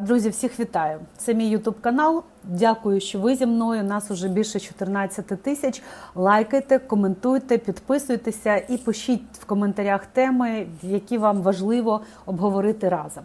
Друзі, всіх вітаю! Це мій Ютуб канал. Дякую, що ви зі мною. Нас уже більше 14 тисяч. Лайкайте, коментуйте, підписуйтеся і пишіть в коментарях теми, які вам важливо обговорити разом.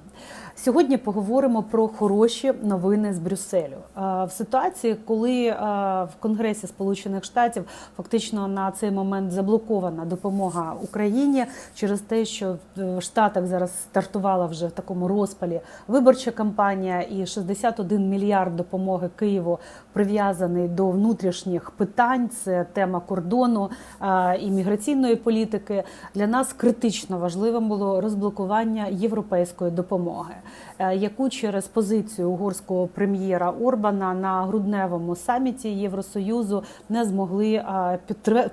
Сьогодні поговоримо про хороші новини з Брюсселю. Е, В ситуації, коли е, в Конгресі Сполучених Штатів фактично на цей момент заблокована допомога Україні через те, що в Штатах зараз стартувала вже в такому розпалі виборча кампанія, і 61 мільярд допомоги Києву прив'язаний до внутрішніх питань. Це тема кордону е, і міграційної політики. Для нас критично важливим було розблокування європейської допомоги, е, яку через позицію угорського прем'єра Орбана на грудневому саміті Євросоюзу не змогли е,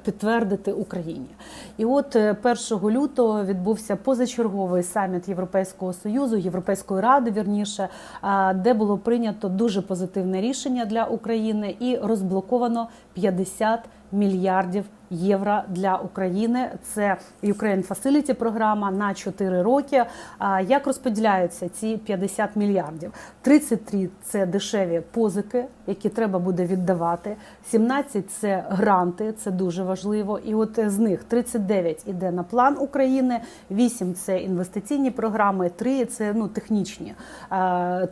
підтвердити Україні. І от е, 1 лютого відбувся позачерговий саміт Європейського союзу, Європейської ради, вірніше, е, де було прийнято дуже позитивне рішення для України і розблоковано 50 мільярдів євро для України. Це Ukraine Facility програма на 4 роки. А Як розподіляються ці 50 мільярдів? 33 – це дешеві позики, які треба буде віддавати. 17 – це гранти, це дуже важливо. І от з них 39 іде на план України, 8 – це інвестиційні програми, 3 – це ну технічні,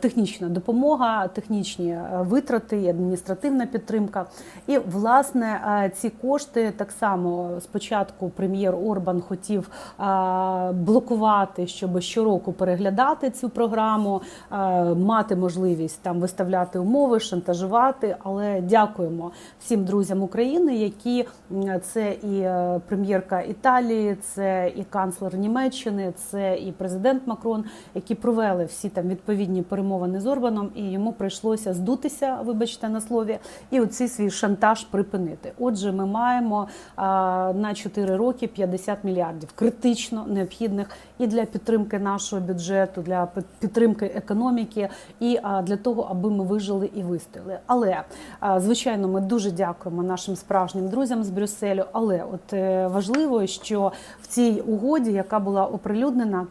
технічна допомога, технічні е, витрати, адміністративна підтримка. І власне е, ці кошти так само спочатку прем'єр Орбан хотів блокувати, щоб щороку переглядати цю програму, мати можливість там виставляти умови, шантажувати. Але дякуємо всім друзям України, які це і е, прем'єрка Італії, це і канцлер Німеччини, це і президент Макрон, які провели всі там відповідні перемовини з Орбаном, і йому прийшлося здутися, вибачте на слові, і оцей свій шантаж припинити. Отже, ми маємо на 4 роки 50 мільярдів критично необхідних і для підтримки нашого бюджету, для підтримки економіки, і для того, аби ми вижили і вистояли. Але звичайно, ми дуже дякуємо нашим справжнім друзям з Брюсселю. Але от е, важливо, що в цій угоді, яка була оприлюднена.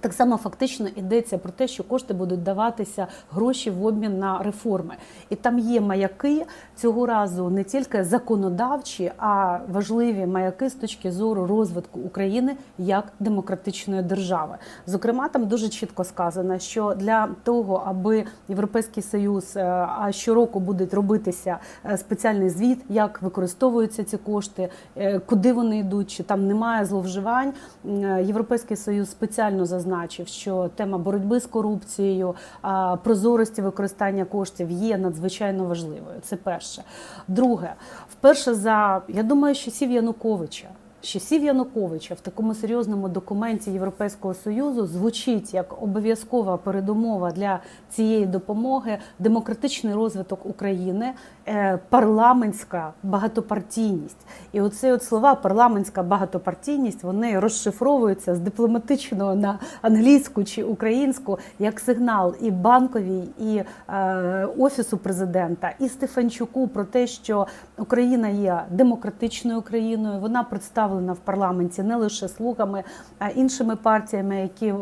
Так само фактично йдеться про те, що кошти будуть даватися гроші в обмін на реформи, і там є маяки цього разу не тільки законодавчі, а важливі маяки з точки зору розвитку України як демократичної держави. Зокрема, там дуже чітко сказано, що для того, аби Європейський Союз е, а щороку буде робитися е, спеціальний звіт, як використовуються ці кошти, е, куди вони йдуть, чи там немає зловживань. Європейський Союз спеціально зазначив, що тема боротьби з корупцією, прозорості використання коштів є надзвичайно важливою. Це перше. Друге, вперше за я думаю, що сів Януковича. Часів Януковича в такому серйозному документі Європейського союзу звучить як обов'язкова передумова для цієї допомоги демократичний розвиток України, е, парламентська багатопартійність. І оце от слова парламентська багатопартійність вони розшифровуються з дипломатичного на англійську чи українську як сигнал і банковій, і е, офісу президента, і Стефанчуку про те, що Україна є демократичною країною. Вона представлена в парламенті не лише слугами, а іншими партіями, які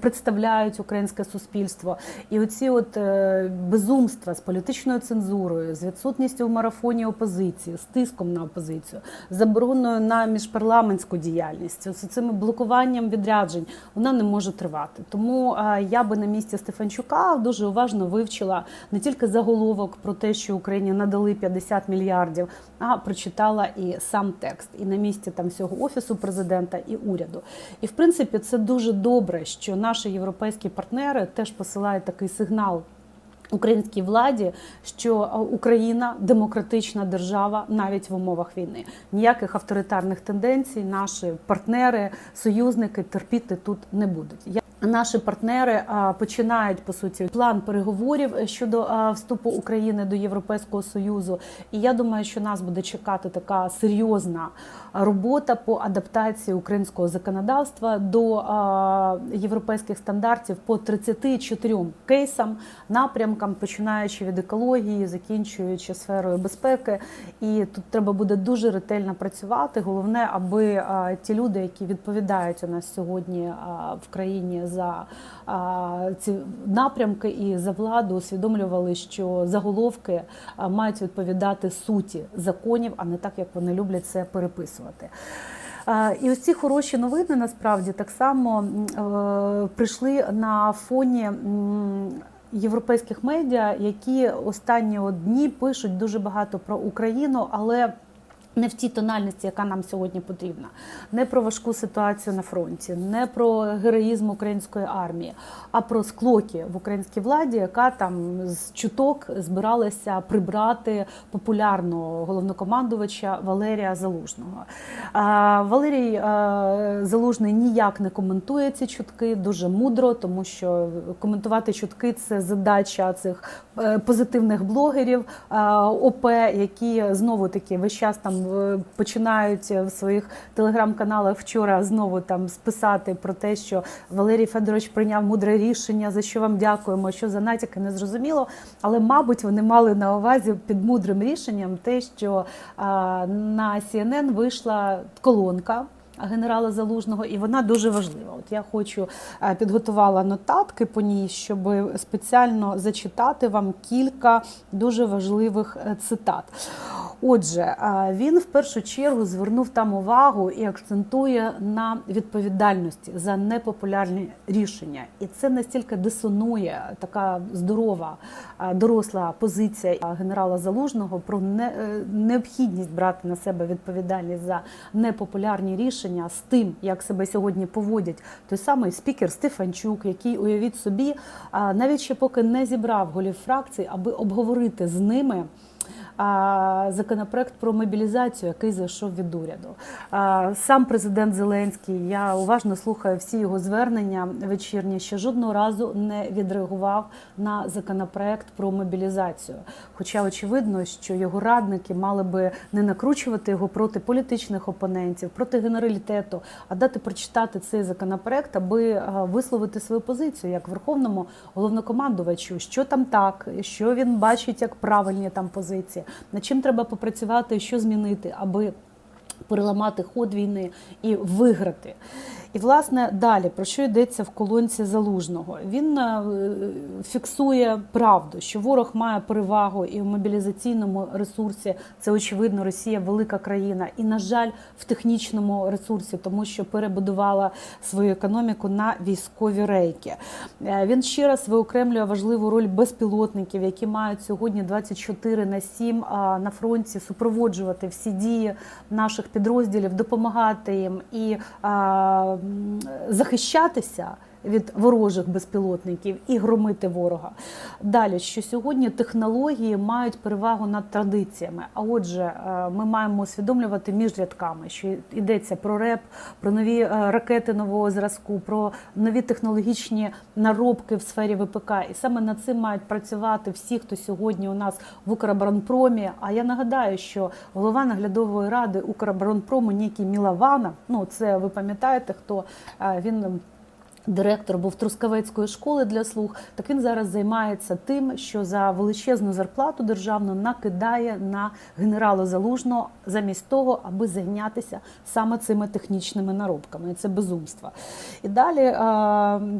представляють українське суспільство, і оці от е, безумства з політичною цензурою, з відсутністю в марафоні опозиції, з тиском на опозицію, забороною на міжпарламентську діяльність, з цим блокуванням відряджень, вона не може тривати. Тому е, я би на місці Стефанчука дуже уважно вивчила не тільки заголовок про те, що Україні надали 50 мільярдів, а прочитала і сам текст, і на місці там всього офісу президента і уряду. І в принципі це дуже добре, що наші європейські партнери теж посилають такий сигнал. Українській владі, що Україна демократична держава навіть в умовах війни. Ніяких авторитарних тенденцій наші партнери, союзники терпіти тут не будуть. Наші партнери починають по суті план переговорів щодо вступу України до Європейського союзу. І я думаю, що нас буде чекати така серйозна робота по адаптації українського законодавства до європейських стандартів по 34 кейсам, напрямкам, починаючи від екології, закінчуючи сферою безпеки. І тут треба буде дуже ретельно працювати. Головне, аби ті люди, які відповідають у нас сьогодні в країні за ці напрямки і за владу, усвідомлювали, що заголовки мають відповідати суті законів, а не так, як вони люблять це переписувати. І ось ці хороші новини насправді так само е, прийшли на фоні. Європейських медіа, які останні дні пишуть дуже багато про Україну, але не в тій тональності, яка нам сьогодні потрібна, не про важку ситуацію на фронті, не про героїзм української армії, а про склоки в українській владі, яка там з чуток збиралася прибрати популярного головнокомандувача Валерія Залужного. Валерій а, Залужний ніяк не коментує ці чутки дуже мудро, тому що коментувати чутки це задача цих е, позитивних блогерів а, ОП, які знову таки весь час там е, починають в своїх телеграм-каналах вчора знову там списати про те, що Валерій Федорович прийняв мудре рішення, за що вам дякуємо. Що за натяки не зрозуміло. Але, мабуть, вони мали на увазі під мудрим рішенням те, що на CNN вийшла колонка. Генерала Залужного, і вона дуже важлива. От я хочу е, підготувала нотатки по ній, щоб спеціально зачитати вам кілька дуже важливих е, цитат. Отже, він в першу чергу звернув там увагу і акцентує на відповідальності за непопулярні рішення, і це настільки дисонує така здорова доросла позиція генерала Залужного про е, необхідність брати на себе відповідальність за непопулярні рішення з тим, як себе сьогодні поводять той самий спікер Стефанчук, який уявіть собі, навіть ще поки не зібрав голів фракцій, аби обговорити з ними. Законопроект про мобілізацію, який зайшов від уряду. Сам президент Зеленський, я уважно слухаю всі його звернення вечірні, ще жодного разу не відреагував на законопроект про мобілізацію. Хоча очевидно, що його радники мали би не накручувати його проти політичних опонентів, проти генералітету, а дати прочитати цей законопроект, аби е, висловити свою позицію як верховному головнокомандувачу, що там так, що він бачить як правильні там позиції, над чим треба попрацювати, що змінити, аби переламати ход війни і виграти. І власне далі про що йдеться в колонці залужного? Він е, фіксує правду, що ворог має перевагу і в мобілізаційному ресурсі. Це очевидно, Росія велика країна, і на жаль, в технічному ресурсі, тому що перебудувала свою економіку на військові рейки. Е, Він ще раз виокремлює важливу роль безпілотників, які мають сьогодні 24 на 7 на фронті супроводжувати всі дії наших підрозділів, допомагати їм і захищатися. Від ворожих безпілотників і громити ворога. Далі, що сьогодні технології мають перевагу над традиціями. А отже, е, ми маємо усвідомлювати між рядками, що йдеться про РЕП, про нові е, ракети нового зразку, про нові технологічні наробки в сфері ВПК. І саме над цим мають працювати всі, хто сьогодні у нас в Укроборонпромі. А я нагадаю, що голова наглядової ради Укроборонпрому Нікі Мілавана. Ну це ви пам'ятаєте, хто е, він. Директор був Трускавецької школи для слух. Так він зараз займається тим, що за величезну зарплату державну накидає на генерала залужного замість того, аби зайнятися саме цими технічними наробками. Це безумство. І далі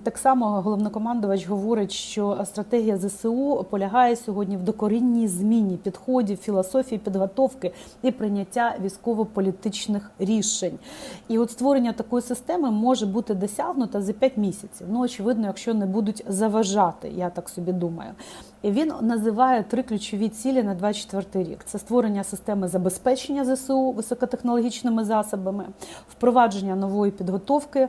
так само головнокомандувач говорить, що стратегія ЗСУ полягає сьогодні в докорінній зміні підходів, філософії підготовки і прийняття військово-політичних рішень. І от створення такої системи може бути досягнуто за 5 місяців. Ну, очевидно, якщо не будуть заважати, я так собі думаю. І він називає три ключові цілі на 24 рік: це створення системи забезпечення ЗСУ високотехнологічними засобами, впровадження нової підготовки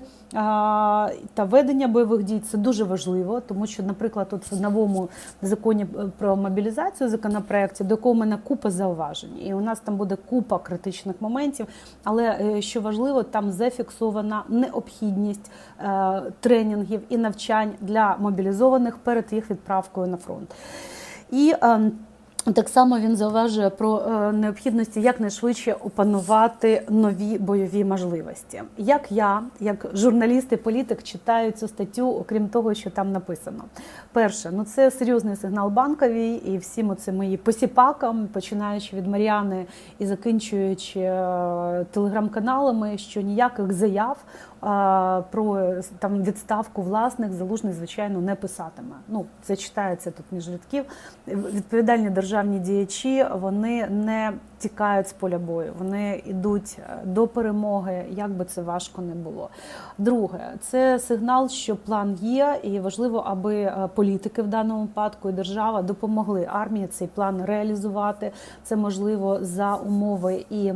та ведення бойових дій. Це дуже важливо, тому що, наприклад, от в новому законі е, про мобілізацію законопроекті, до якого мене купа зауважень, і у нас там буде купа критичних моментів. Але е, що важливо, там зафіксована необхідність е, тренінгів і навчань для мобілізованих перед їх відправкою на фронт. І е, так само він зауважує про е, необхідності якнайшвидше опанувати нові бойові можливості. Як я, як журналіст і політик, читаю цю статтю, окрім того, що там написано. Перше, ну це серйозний сигнал банковій і всім оцим мої посіпакам, починаючи від Мар'яни і закінчуючи е, телеграм-каналами, що ніяких заяв про там відставку власних залужний, звичайно, не писатиме. Ну це читається тут між рядків. Відповідальні державні діячі вони не тікають з поля бою, вони йдуть е, до перемоги, як би це важко не було. Друге, це сигнал, що план є, і важливо, аби е, політики в даному випадку і держава допомогли армії цей план реалізувати. Це можливо за умови і.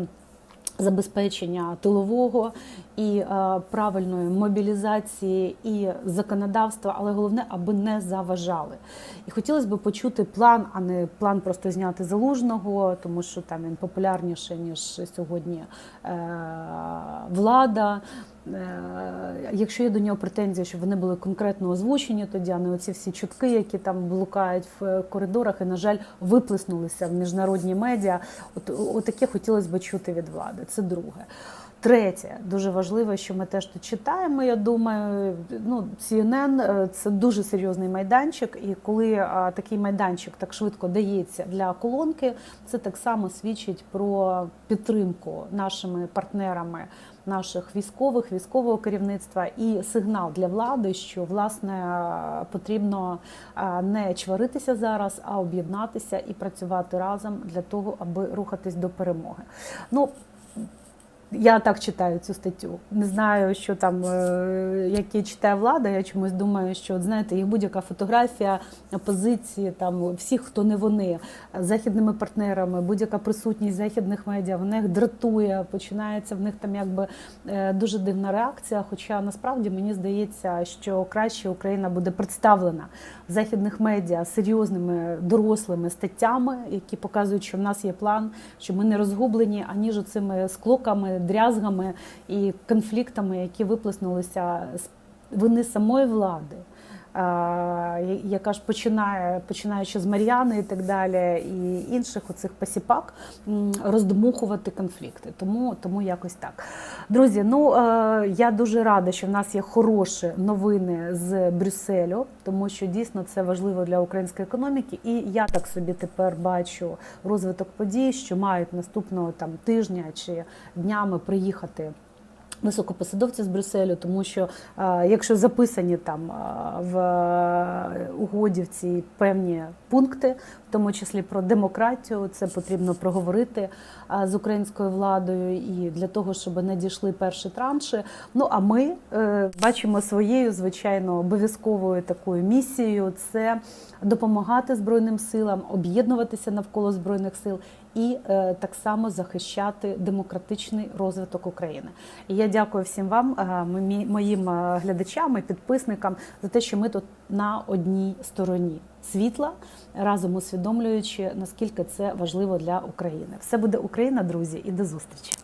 Забезпечення тилового і е, правильної мобілізації і законодавства, але головне, аби не заважали. І хотілося б почути план, а не план просто зняти залужного, тому що там він популярніше ніж сьогодні е, влада. Е, Якщо є до нього претензії, щоб вони були конкретно озвучені, тоді а не оці всі чутки, які там блукають в коридорах, і на жаль, виплеснулися в міжнародні медіа. От таке хотілося б чути від влади. Це друге. Третє, дуже важливе, що ми теж тут читаємо. Я думаю, ну CNN е, – це дуже серйозний майданчик, і коли а, такий майданчик так швидко дається для колонки, це так само свідчить про підтримку нашими партнерами наших військових, військового керівництва і сигнал для влади, що власне потрібно не чваритися зараз, а об'єднатися і працювати разом для того, аби рухатись до перемоги. Ну я так читаю цю статтю. Не знаю, що там е, які читає влада. Я чомусь думаю, що от, знаєте, їх будь-яка фотографія опозиції, там всіх, хто не вони, західними партнерами, будь-яка присутність західних медіа, вона їх дратує. Починається в них там якби е, дуже дивна реакція. Хоча насправді мені здається, що краще Україна буде представлена в західних медіа серйозними дорослими статтями, які показують, що в нас є план, що ми не розгублені аніж цими склоками дрязгами і конфліктами, які виплеснулися з вини самої влади, яка ж починає, починаючи з Мар'яни і так далі, і інших оцих посіпак, роздмухувати конфлікти. Тому, тому якось так. Друзі, ну я дуже рада, що в нас є хороші новини з Брюсселю, тому що дійсно це важливо для української економіки. І я так собі тепер бачу розвиток подій, що мають наступного там тижня чи днями приїхати. Високопосадовці з Брюсселю, тому що якщо записані там в угоді в ці певні пункти, в тому числі про демократію, це потрібно проговорити з українською владою і для того, щоб не дійшли перші транші. Ну а ми е, бачимо своєю звичайно обов'язковою такою місією це допомагати збройним силам, об'єднуватися навколо збройних сил і е, так само захищати демократичний розвиток України. І я дякую всім вам, е, моїм е, глядачам і підписникам, за те, що ми тут на одній стороні світла, разом усвідомлюючи наскільки це важливо для України. Все буде Україна, друзі, і до зустрічі.